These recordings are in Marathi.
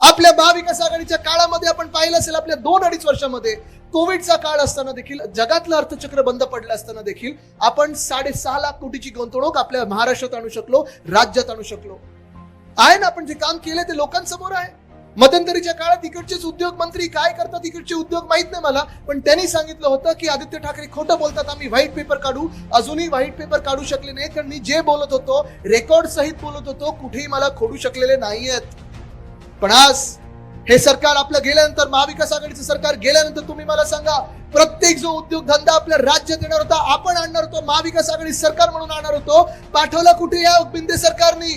आपल्या महाविकास आघाडीच्या काळामध्ये आपण पाहिलं असेल आपल्या दोन अडीच वर्षामध्ये कोविडचा काळ असताना देखील जगातलं अर्थचक्र बंद पडलं असताना देखील आपण साडेसहा लाख कोटीची गुंतवणूक आपल्या महाराष्ट्रात आणू शकलो राज्यात आणू शकलो. आहे ना आपण जे काम केले ते लोकांसमोर आहे. मध्यंतरीच्या काळात इकडचेच उद्योग मंत्री काय करतात इकडचे उद्योग माहीत नाही मला पण त्यांनी सांगितलं होतं की आदित्य ठाकरे खोटं बोलतात आम्ही व्हाईट पेपर काढू. अजूनही व्हाईट पेपर काढू शकले नाही कारण मी जे बोलत होतो रेकॉर्ड सहित बोलत होतो कुठेही मला खोडू शकलेले नाहीयेत. पण आज हे सरकार आपलं गेल्यानंतर महाविकास आघाडीचं सरकार गेल्यानंतर तुम्ही मला सांगा प्रत्येक जो उद्योगधंदा आपल्या राज्यात येणार होता आपण आणणार होतो महाविकास आघाडी सरकार म्हणून आणणार होतो पाठवला कुठे या बिंदे सरकारनी?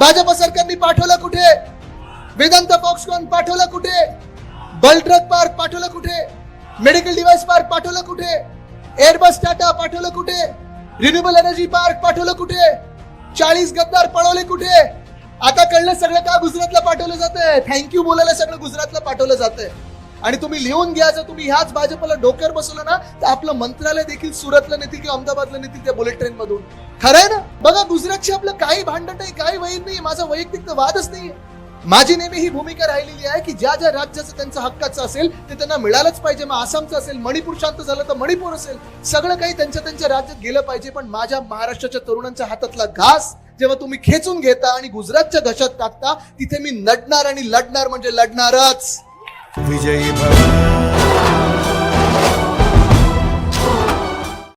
भाजप सरकारनी पाठवलं कुठे? वेदांत फॉक्सकॉन पाठवलं कुठे? बलट्रक पार्क पाठवलं कुठे? मेडिकल डिव्हाइस पार्क पाठवलं कुठे? एअरबस टाटा पाठवलं कुठे? रिन्युएबल एनर्जी पार्क पाठवलं कुठे? चाळीस गद्दार पळवले कुठे? आता कळलं सगळं का गुजरातला पाठवलं जातंय? थँक्यू बोलायला सगळं गुजरातला पाठवलं जातंय. आणि तुम्ही लिहून घ्या जर तुम्ही ह्याच भाजपला डोक्यावर बसवलं ना तर आपलं मंत्रालय देखील सुरतला नेतील किंवा अहमदाबादला नेतील त्या बुलेट ट्रेन मधून. खरंय ना? बघा गुजरातची आपलं काही भांडण नाही काही वैर नाही माझा वैयक्तिक तर वादच नाही. माझी नेहमी ही भूमिका राहिलेली आहे की ज्या ज्या राज्याचं त्यांचं हक्काचं असेल ते त्यांना मिळालंच पाहिजे. मग आसामचं असेल मणिपूर शांत झालं तर मणिपूर असेल. सगळं काही त्यांच्या त्यांच्या राज्यात गेलं पाहिजे पण माझ्या महाराष्ट्राच्या तरुणांच्या हातातला घास जेव्हा तुम्ही खेचून घेता आणि गुजरातच्या घशात टाकता तिथे मी नडणार आणि लढणार म्हणजे लढणारच. विजयी भव.